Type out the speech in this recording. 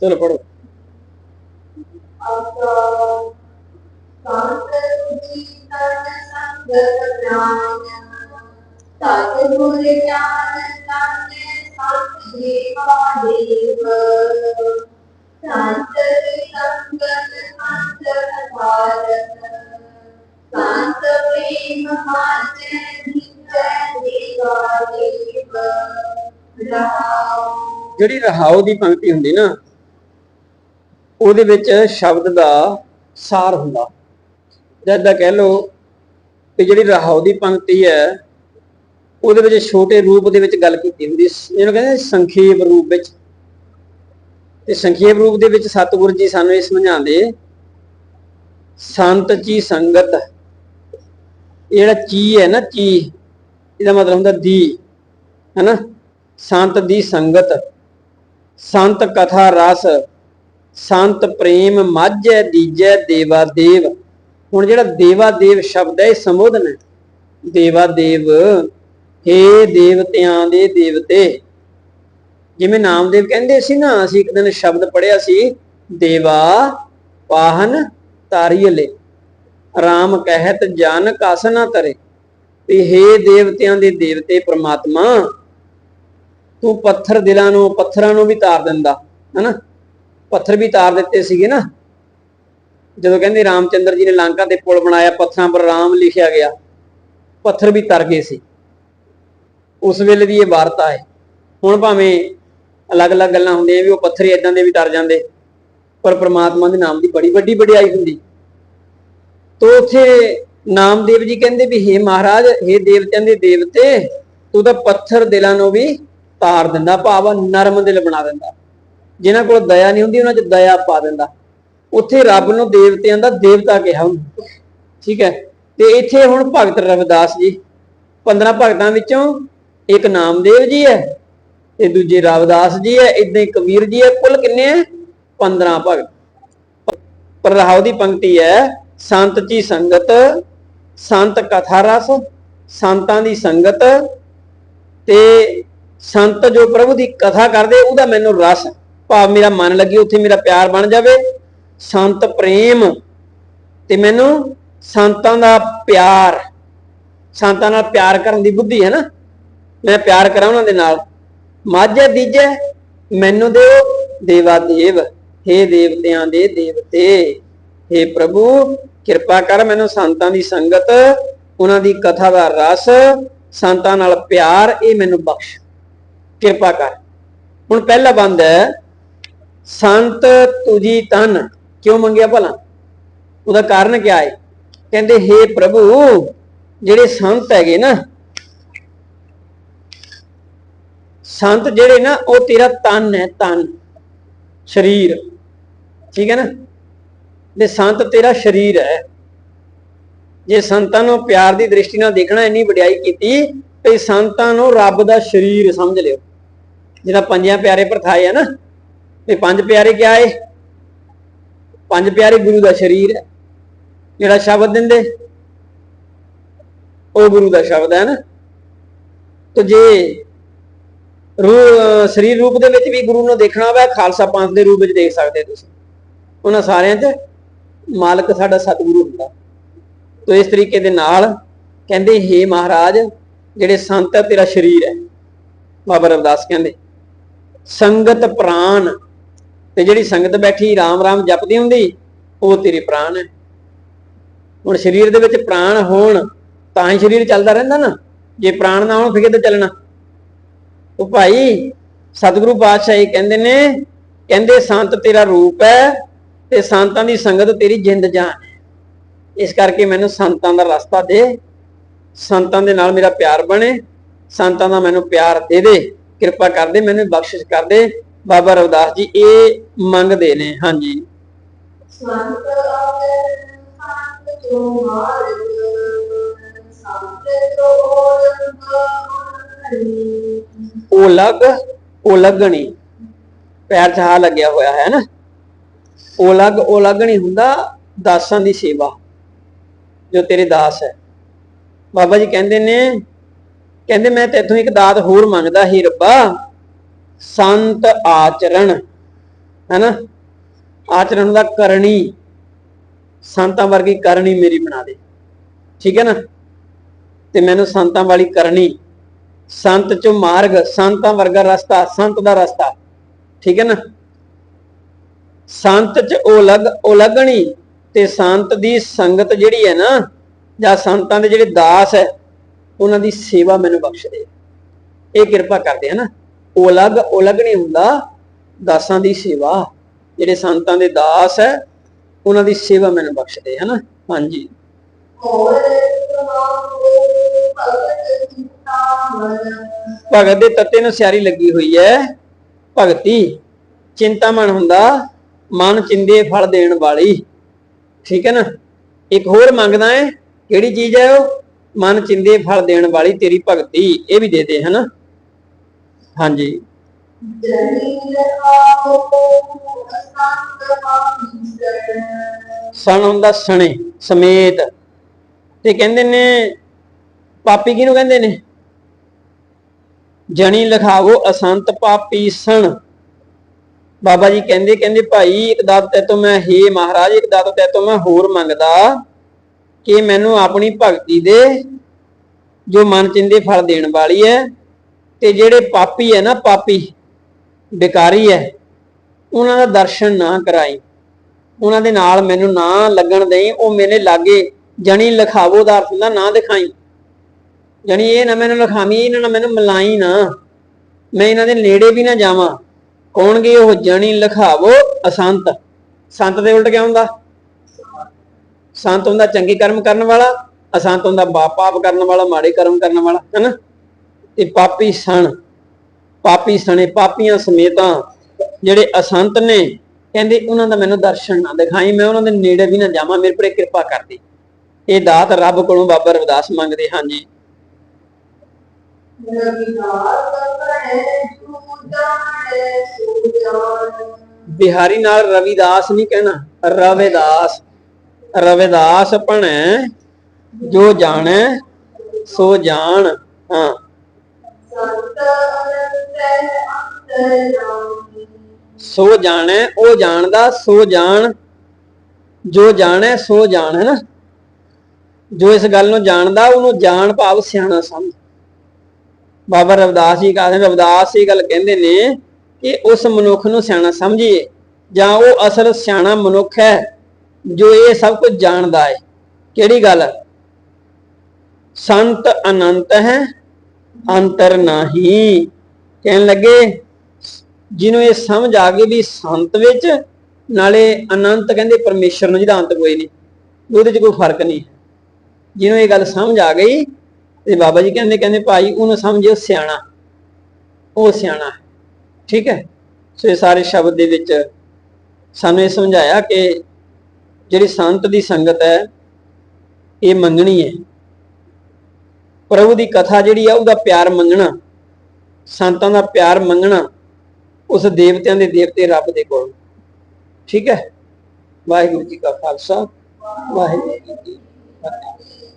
ਚਲੋ ਪੜੋ ਸਤਿਗੁਰ ਗਿਆਨ ਸਾਨੇ ਸਤ ਜੀਵਾ ਦੇਵ ਸੰਤ ਸੰਗਤ ਸੰਤ ਅਧਾਰਤ ਸੰਤ ਪ੍ਰੇਮ ਮਾਚੈ ਨਿਤੈ ਦੇਵਾ ਦੇਵ ਜਿਹੜੀ ਰਹਾਉ ਦੀ ਪੰਕਤੀ ਹੁੰਦੀ ਨਾ, ਉਹਦੇ ਵਿੱਚ ਸ਼ਬਦ ਦਾ ਸਾਰ ਹੁੰਦਾ। ਜਦ ਕਹਿ ਲਓ ਕਿ ਜਿਹੜੀ ਰਹਾਉ ਦੀ ਪੰਕਤੀ ਹੈ, ਉਹਦੇ ਵਿੱਚ ਛੋਟੇ ਰੂਪ ਦੇ ਵਿੱਚ ਗੱਲ ਕੀਤੀ ਹੁੰਦੀ ਹੈ। ਕਹਿੰਦੇ ਸੰਖੇਪ ਰੂਪ ਵਿੱਚ। ਤੇ ਸੰਖੇਪ ਰੂਪ ਦੇ ਵਿੱਚ ਸਤਿਗੁਰੂ ਜੀ ਸਾਨੂੰ ਇਹ ਸਮਝਾਉਂਦੇ, ਸੰਤ ਜੀ ਸੰਗਤ। ਇਹ ਜਿਹੜਾ ਚੀ ਹੈ ਨਾ, ਚੀ, ਇਹਦਾ ਮਤਲਬ ਹੁੰਦਾ ਦੀ, ਹੈਨਾ? ਸੰਤ ਦੀ ਸੰਗਤ, ਸੰਤ ਕਥਾ ਰਸ, ਸੰਤ ਪ੍ਰੇਮ ਮਾਝੈ ਦੀਜੈ ਦੇਵਾ ਦੇਵ ਹੁਣ ਜਿਹੜਾ ਦੇਵਾ ਦੇਵ ਸ਼ਬਦ ਹੈ, ਇਹ ਸੰਬੋਧਨ ਹੈ। ਦੇਵਾ ਦੇਵ ਹੇ ਦੇਵਤਿਆਂ ਦੇ ਦੇਵਤੇ। ਜਿਵੇਂ ਨਾਮਦੇਵ ਕਹਿੰਦੇ ਸੀ ਨਾ, ਅਸੀਂ ਇੱਕ ਦਿਨ ਸ਼ਬਦ ਪੜਿਆ ਸੀ, ਦੇਵਾ ਪਾਹਨ ਤਾਰੀਲੇ ਰਾਮ ਕਹਿਤ ਜਨ ਕਸ ਨਾ ਤਰੇ। ਤੇ ਹੇ ਦੇਵਤਿਆਂ ਦੇ ਦੇਵਤੇ, ਪ੍ਰਮਾਤਮਾ ਤੂੰ ਪੱਥਰ ਦਿਲਾਂ ਨੂੰ, ਪੱਥਰਾਂ ਨੂੰ ਵੀ ਤਾਰ ਦਿੰਦਾ, ਹਨਾ? ਪੱਥਰ ਵੀ ਤਾਰ ਦਿੱਤੇ ਸੀਗੇ ਨਾ। ਜਦੋਂ ਕਹਿੰਦੇ ਰਾਮਚੰਦਰ ਜੀ ਨੇ ਲੰਕਾ ਤੇ ਪੁਲ ਬਣਾਇਆ, ਪੱਥਰਾਂ ਪਰ ਰਾਮ ਲਿਖਿਆ ਗਿਆ, ਪੱਥਰ ਵੀ ਤਰ ਗਏ ਸੀ। ਉਸ ਵੇਲੇ ਦੀ ਇਹ ਵਾਰਤਾ ਹੈ। ਹੁਣ ਭਾਵੇਂ ਅਲੱਗ-ਅਲੱਗ ਗੱਲਾਂ ਹੁੰਦੀਆਂ ਵੀ ਉਹ ਪੱਥਰ ਹੀ ਇਦਾਂ ਦੇ ਵੀ ਤਰ ਜਾਂਦੇ, ਪਰ ਪ੍ਰਮਾਤਮਾ ਦੇ ਨਾਮ ਦੀ ਬੜੀ ਵੱਡੀ ਵਡਿਆਈ ਹੁੰਦੀ। ਤੋ ਉੱਥੇ ਨਾਮਦੇਵ ਜੀ ਕਹਿੰਦੇ ਵੀ, ਹੇ ਮਹਾਰਾਜ, ਹੇ ਦੇਵਤਿਆਂ ਦੇ ਦੇਵਤੇ, ਤੂੰ ਤਾਂ ਪੱਥਰ ਦਿਲਾਂ ਨੂੰ ਵੀ ਤਾਰ ਦਿੰਦਾ, ਭਾਵ ਨਰਮ ਦਿਲ ਬਣਾ ਦਿੰਦਾ। ਜਿਨ੍ਹਾਂ ਕੋਲ ਦਇਆ ਨਹੀਂ ਹੁੰਦੀ, ਉਹਨਾਂ 'ਚ ਦਇਆ ਪਾ ਦਿੰਦਾ। ਉੱਥੇ ਰੱਬ ਨੂੰ ਦੇਵਤਿਆਂ ਦਾ ਦੇਵਤਾ ਕਿਹਾ ਹੁੰਦਾ। ਠੀਕ ਹੈ? ਤੇ ਇੱਥੇ ਹੁਣ ਭਗਤ ਰਵਿਦਾਸ ਜੀ 15 ਭਗਤਾਂ ਵਿੱਚੋਂ ਇੱਕ ਨਾਮਦੇਵ ਜੀ ਹੈ ਤੇ ਦੂਜੇ ਰਵਿਦਾਸ ਜੀ ਹੈ, ਇਦਾਂ ਹੀ ਕਬੀਰ ਜੀ ਹੈ। ਕੁੱਲ ਕਿੰਨੇ ਹੈ? 15 ਭਗਤ। ਪਰ ਦੀ ਪੰਕਤੀ ਹੈ, ਸੰਤ ਜੀ ਸੰਗਤ, ਸੰਤ ਕਥਾ ਰਸ, ਸੰਤਾਂ ਦੀ ਸੰਗਤ ਤੇ ਸੰਤ ਜੋ ਪ੍ਰਭੂ ਦੀ ਕਥਾ ਕਰਦੇ, ਉਹਦਾ ਮੈਨੂੰ ਰਸ, ਭਾਵ ਮੇਰਾ ਮਨ ਲੱਗੇ, ਉੱਥੇ ਮੇਰਾ ਪਿਆਰ ਬਣ ਜਾਵੇ। ਸੰਤ ਪ੍ਰੇਮ ਤੇ ਮੈਨੂੰ ਸੰਤਾਂ ਦਾ ਪਿਆਰ, ਸੰਤਾਂ ਨਾਲ ਪਿਆਰ ਕਰਨ ਦੀ ਬੁੱਧੀ ਹੈ ਨਾ। ਮੈਂ ਪਿਆਰ ਕਰਾਂ ਉਹਨਾਂ ਦੇ ਨਾਲ। ਮਾਝੇ ਦੀਜੇ ਮੈਨੂੰ ਦਿਓ ਦੇਵਾ ਦੇਵ हे ਦੇਵਤਿਆਂ ਦੇ ਦੇਵਤੇ। हे ਪ੍ਰਭੂ, ਕਿਰਪਾ ਕਰ ਮੈਨੂੰ ਸੰਤਾਂ ਦੀ ਸੰਗਤ, ਉਹਨਾਂ ਦੀ ਕਥਾ ਦਾ ਰਸ, ਸੰਤਾਂ ਨਾਲ ਪਿਆਰ, ਇਹ ਮੈਨੂੰ ਬਖਸ਼। ਕਿਰਪਾ ਕਰ। ਹੁਣ ਪਹਿਲਾ ਬੰਦ ਹੈ, ਸੰਤ ਤੁਜੀ ਤਨ। ਕਿਉਂ ਮੰਗਿਆ ਭਲਾ? ਉਹਦਾ ਕਾਰਨ ਕੀ ਹੈ? ਕਹਿੰਦੇ हे ਪ੍ਰਭੂ, ਜਿਹੜੇ ਸੰਤ ਹੈਗੇ ਨਾ, ਸੰਤ ਜਿਹੜੇ ਨਾ, ਉਹ ਤੇਰਾ ਤਨ ਹੈ, ਤਨ। ਸਰੀਰ। ਠੀਕ ਹੈ ਨਾ? ਤੇ ਸੰਤ ਤੇਰਾ ਸਰੀਰ ਹੈ। ਜੇ ਸੰਤਾਂ ਨੂੰ ਪਿਆਰ ਦੀ ਦ੍ਰਿਸ਼ਟੀ ਨਾਲ ਦੇਖਣਾ ਇੰਨੀ ਵਡਿਆਈ ਕੀਤੀ, ਤੇ ਸੰਤਾਂ ਨੂੰ ਰੱਬ ਦਾ ਸਰੀਰ ਸਮਝ ਲਿਓ। ਜਿਹੜਾ ਪੰਜਾਂ ਪਿਆਰੇ ਪ੍ਰਥਾਏ ਹੈ ਨਾ, ਤੇ ਪੰਜ ਪਿਆਰੇ ਕਿਆ ਏ? ਪੰਜ ਪਿਆਰੇ ਗੁਰੂ ਦਾ ਸਰੀਰ ਹੈ। ਜਿਹੜਾ ਸ਼ਬਦ ਦਿੰਦੇ, ਉਹ ਗੁਰੂ ਦਾ ਸ਼ਬਦ ਹੈ ਨਾ। ਤੇ ਜੇ ਰੂ ਸਰੀਰ ਰੂਪ ਦੇ ਵਿੱਚ ਵੀ ਗੁਰੂ ਨੂੰ ਦੇਖਣਾ ਹੋਵੇ, ਖਾਲਸਾ ਪੰਥ ਦੇ ਰੂਪ ਵਿੱਚ ਦੇਖ ਸਕਦੇ ਤੁਸੀਂ। ਉਹਨਾਂ ਸਾਰਿਆਂ 'ਚ ਮਾਲਕ ਸਾਡਾ ਸਤਿਗੁਰੂ ਹੁੰਦਾ। ਤੋ ਇਸ ਤਰੀਕੇ ਦੇ ਨਾਲ ਕਹਿੰਦੇ हे ਮਹਾਰਾਜ, ਜਿਹੜੇ ਸੰਤ ਹੈ ਤੇਰਾ ਸਰੀਰ ਹੈ। ਬਾਬਾ ਰਵਦਾਸ ਕਹਿੰਦੇ ਸੰਗਤ ਪ੍ਰਾਨ। ਤੇ ਜਿਹੜੀ ਸੰਗਤ ਬੈਠੀ, ਰਾਮ ਰਾਮ ਜਪਦੀ ਹੁੰਦੀ, ਉਹ ਤੇਰੇ ਪ੍ਰਾਨ ਹੈ। ਹੁਣ ਸਰੀਰ ਦੇ ਵਿੱਚ ਪ੍ਰਾਣ ਹੋਣ, ਤਾਂ ਹੀ ਸਰੀਰ ਚੱਲਦਾ ਰਹਿੰਦਾ ਨਾ। ਜੇ ਪ੍ਰਾਣ ਨਾ ਹੋਣ, ਫਿਰ ਕਿੱਦਾਂ ਚੱਲਣਾ? ਉਹ ਭਾਈ, ਸਤਿਗੁਰੂ ਪਾਤਸ਼ਾਹ ਇਹ ਕਹਿੰਦੇ ਨੇ, ਕਹਿੰਦੇ ਸੰਤ ਤੇਰਾ ਰੂਪ ਹੈ ਤੇ ਸੰਤਾਂ ਦੀ ਸੰਗਤ ਤੇਰੀ ਜਿੰਦ ਜਾਨ ਹੈ। ਇਸ ਕਰਕੇ ਮੈਨੂੰ ਸੰਤਾਂ ਦਾ ਰਸਤਾ ਦੇ, ਸੰਤਾਂ ਦੇ ਨਾਲ ਮੇਰਾ ਪਿਆਰ ਬਣੇ, ਸੰਤਾਂ ਦਾ ਮੈਨੂੰ ਪਿਆਰ ਦੇ ਦੇ। ਕਿਰਪਾ ਕਰ ਦੇ ਮੈਨੂੰ ਬਖਸ਼ਿਸ਼ ਕਰ ਦੇ ਬਾਬਾ ਰਵਦਾਸ ਜੀ, ਇਹ ਮੰਗਦੇ ਨੇ, ਹਾਂਜੀ। ਸੰਤ ਆਦਰ ਸੰਤ ਜੋ ਸੰਤ ਜੋ ਉਹ ਲਗ ਉਹ ਲੱਗਣੀ ਪੈਰ 'ਚ ਹਾ ਲੱਗਿਆ ਹੋਇਆ ਹੈ ਨਾ। ਉਹ ਲਗ ਉਹ ਲੱਗਣੀ ਹੁੰਦਾ ਦਾਸਾਂ ਦੀ ਸੇਵਾ, ਜੋ ਤੇਰੇ ਦਾਸ ਹੈ। ਬਾਬਾ ਜੀ ਕਹਿੰਦੇ ਨੇ ਕਹਿੰਦੇ ਮੈਂ ਤੇਥੋਂ ਇੱਕ ਦਾਤ ਹੋਰ ਮੰਗਦਾ ਹੀ ਰੱਬਾ, ਸੰਤ ਆਚਰਣ, ਹੈਨਾ? ਆਚਰਣ ਦਾ ਕਰਨੀ, ਸੰਤਾਂ ਵਰਗੀ ਕਰਨੀ ਮੇਰੀ ਬਣਾ ਦੇ। ਠੀਕ ਹੈ ਨਾ? ਤੇ ਮੈਨੂੰ ਸੰਤਾਂ ਵਾਲੀ ਕਰਨੀ, ਸੰਤ ਚੋਂ ਮਾਰਗ, ਸੰਤਾਂ ਵਰਗਾ ਰਸਤਾ, ਸੰਤ ਦਾ ਰਸਤਾ। ਠੀਕ ਹੈ ਨਾ? ਸੰਤ ਚ ਉਲਗ, ਉਲਗਣੀ ਤੇ ਸੰਤ ਦੀ ਸੰਗਤ ਜਿਹੜੀ ਹੈ ਨਾ, ਜਾਂ ਸੰਤਾਂ ਦੇ ਜਿਹੜੇ ਦਾਸ ਹੈ ਉਹਨਾਂ ਦੀ ਸੇਵਾ ਮੈਨੂੰ ਬਖਸ਼ ਦੇ ਇਹ ਕਿਰਪਾ ਕਰਦੇ ਹਨ ਉਲਗ ਉਲਗ ਨਹੀਂ ਹੁੰਦਾ। ਦਾਸਾਂ ਦੀ ਸੇਵਾ, ਜਿਹੜੇ ਸੰਤਾਂ ਦੇ ਦਾਸ ਹੈ, ਉਹਨਾਂ ਦੀ ਸੇਵਾ ਮੈਨੂੰ ਬਖਸ਼ ਦੇ ਹਨਾ ਹਾਂਜੀ। ਭਗਤ ਭਗਤ ਦੇ ਤੱਤੇ ਨੂੰ ਸਿਆਰੀ ਲੱਗੀ ਹੋਈ ਹੈ। ਭਗਤੀ ਚਿੰਤਾਮਨ ਹੁੰਦਾ। ਮਨ ਚਿੰਦੇ ਫਲ ਦੇਣ ਵਾਲੀ। ਠੀਕ ਹੈ ਨਾ? ਇੱਕ ਹੋਰ ਮੰਗਦਾ ਹੈ। ਕਿਹੜੀ ਚੀਜ਼ ਹੈ ਉਹ? ਮਨ ਚਿੰਦੇ ਫਲ ਦੇਣ ਵਾਲੀ ਤੇਰੀ ਭਗਤੀ, ਇਹ ਵੀ ਦੇ ਦੇ, ਹਨਾ? ਹਾਂਜੀ। ਸਣ ਹੁੰਦਾ ਸਣੇ, ਸਮੇਤ। ਤੇ ਕਹਿੰਦੇ ਨੇ, ਪਾਪੀ ਕਿਹਨੂੰ ਕਹਿੰਦੇ ਨੇ? ਜਣੀ ਲਖਾਵੋ ਅਸੰਤ ਪਾਪੀ ਸਣ। ਬਾਬਾ ਜੀ ਕਹਿੰਦੇ ਕਹਿੰਦੇ, ਭਾਈ, ਇੱਕ ਦਾਤ ਤੇ ਤੋਂ ਮੈਂ ਹੇ ਮਹਾਰਾਜ, ਇੱਕ ਦਾਤ ਤੇ ਤੋਂ ਮੈਂ ਹੋਰ ਮੰਗਦਾ। ਕਿ ਮੈਨੂੰ ਆਪਣੀ ਭਗਤੀ ਦੇ ਜੋ ਮਨ ਚਿੰਦੇ ਫਲ ਦੇਣ ਵਾਲੀ ਹੈ ਤੇ ਜਿਹੜੇ ਪਾਪੀ ਹੈ ਨਾ, ਪਾਪੀ ਬਿਕਾਰੀ ਹੈ, ਉਹਨਾਂ ਦਾ ਦਰਸ਼ਨ ਨਾ ਕਰਾਈ। ਉਹਨਾਂ ਦੇ ਨਾਲ ਮੈਨੂੰ ਨਾ ਲੱਗਣ ਦੇਈ, ਉਹ ਮੇਰੇ ਲਾਗੇ ਜਣੀ ਲਖਾਵੋ ਦਾ ਅਰਥ ਹੁੰਦਾ ਨਾ ਦਿਖਾਈ। ਜਣੀ ਇਹ ਨਾ ਮੈਨੂੰ ਲਖਾਵੀਂ ਇਹਨਾਂ ਨਾਲ ਮੈਨੂੰ ਮਿਲਾਈ ਨਾ। ਮੈਂ ਇਹਨਾਂ ਦੇ ਨੇੜੇ ਵੀ ਨਾ ਜਾਵਾਂ। ਕੌਣਗੇ ਉਹ ਜਣੀ ਲਖਾਵੋ ਅਸੰਤ? ਸੰਤ ਦੇ ਉਲਟ ਕਿਆ ਹੁੰਦਾ? ਸੰਤ ਹੁੰਦਾ ਚੰਗੇ ਕਰਮ ਕਰਨ ਵਾਲਾ, ਅਸੰਤ ਹੁੰਦਾ ਪਾਪ ਪਾਪ ਕਰਨ ਵਾਲਾ, ਮਾੜੇ ਕਰਮ ਕਰਨ ਵਾਲਾ, ਹੈਨਾ? ਤੇ ਪਾਪੀ ਸਣ, ਪਾਪੀ ਸਣੇ, ਪਾਪੀਆਂ ਸਮੇਤਾਂ ਜਿਹੜੇ ਅਸੰਤ ਨੇ, ਕਹਿੰਦੇ ਉਹਨਾਂ ਦਾ ਮੈਨੂੰ ਦਰਸ਼ਨ ਨਾ ਦਿਖਾਈ, ਮੈਂ ਉਹਨਾਂ ਦੇ ਨੇੜੇ ਵੀ ਨਾ ਜਾਵਾਂ, ਮੇਰੇ ਪਰ ਕਿਰਪਾ ਕਰਦੀ ਇਹ ਦਾਤ ਰੱਬ ਕੋਲੋਂ ਬਾਬਾ ਰਵਿਦਾਸ ਮੰਗਦੇ, ਹਾਂਜੀ। ਰਵਿਦਾਸ ਬਿਹਾਰੀ ਨਾਲ ਰਵਿਦਾਸ ਨਹੀਂ ਕਹਿਣਾ, ਰਵਿਦਾਸ। ਰਵਿਦਾਸ ਭਣੈ, ਜੋ ਜਾਣੈ, ਸੋ ਜਾਣ, ਹਾਂ। ਸੋ ਜਾਣੈ, ਉਹ ਜਾਣਦਾ, ਸੋ ਜਾਣ। ਜੋ ਜਾਣੈ, ਸੋ ਜਾਣ, ਹੈ ਨਾ? ਜੋ ਇਸ ਗੱਲ ਨੂੰ ਜਾਣਦਾ, ਉਹਨੂੰ ਜਾਣ ਭਾਵ ਸਿਆਣਾ ਸਮਝ। ਬਾਬਾ ਰਵਿਦਾਸ ਜੀ ਕਹਿੰਦੇ, ਰਵਿਦਾਸ ਇਹ ਗੱਲ ਕਹਿੰਦੇ ਨੇ ਕਿ ਉਸ ਮਨੁੱਖ ਨੂੰ ਸਿਆਣਾ ਸਮਝੀਏ, ਜਾਂ ਉਹ ਅਸਲ ਸਿਆਣਾ ਮਨੁੱਖ ਹੈ। ਜੋ ਇਹ ਸਭ ਕੁਝ ਜਾਣਦਾ ਹੈ, ਕਿਹੜੀ ਗੱਲ? ਸੰਤ ਅਨੰਤ ਹੈ, ਅੰਤਰ ਨਹੀਂ। ਕਹਿਣ ਲੱਗੇ, ਜਿਹਨੂੰ ਇਹ ਸਮਝ ਆ ਗਈ ਵੀ ਸੰਤ ਵਿੱਚ, ਨਾਲੇ ਅਨੰਤ ਕਹਿੰਦੇ ਪਰਮੇਸ਼ਰ ਨੂੰ ਜਿਹਦਾ ਅੰਤ ਕੋਈ ਨਹੀਂ, ਉਹਦੇ 'ਚ ਕੋਈ ਫ਼ਰਕ ਨਹੀਂ। ਜਿਹਨੂੰ ਇਹ ਗੱਲ ਸਮਝ ਆ ਗਈ, ਤੇ ਬਾਬਾ ਜੀ ਕਹਿੰਦੇ ਕਹਿੰਦੇ ਭਾਈ, ਉਹਨੂੰ ਸਮਝਿਓ ਸਿਆਣਾ। ਉਹ ਸਿਆਣਾ ਹੈ। ਠੀਕ ਹੈ? ਸੋ ਇਹ ਸਾਰੇ ਸ਼ਬਦ ਦੇ ਵਿੱਚ ਸਾਨੂੰ ਇਹ ਸਮਝਾਇਆ ਕਿ ਜਿਹੜੀ ਸੰਤ ਦੀ ਸੰਗਤ ਹੈ, ਇਹ ਮੰਗਣੀ ਹੈ। ਪ੍ਰਭੂ ਦੀ ਕਥਾ ਜਿਹੜੀ ਆ, ਉਹਦਾ ਪਿਆਰ ਮੰਨਣਾ, ਸੰਤਾਂ ਦਾ ਪਿਆਰ ਮੰਗਣਾ ਉਸ ਦੇਵਤਿਆਂ ਦੇ ਦੇਵਤੇ ਰੱਬ ਦੇ ਕੋਲ। ਠੀਕ ਹੈ? ਵਾਹਿਗੁਰੂ ਜੀ ਕਾ ਖਾਲਸਾ, ਵਾਹਿਗੁਰੂ ਜੀ ਕੀ ਫਤਿਹ।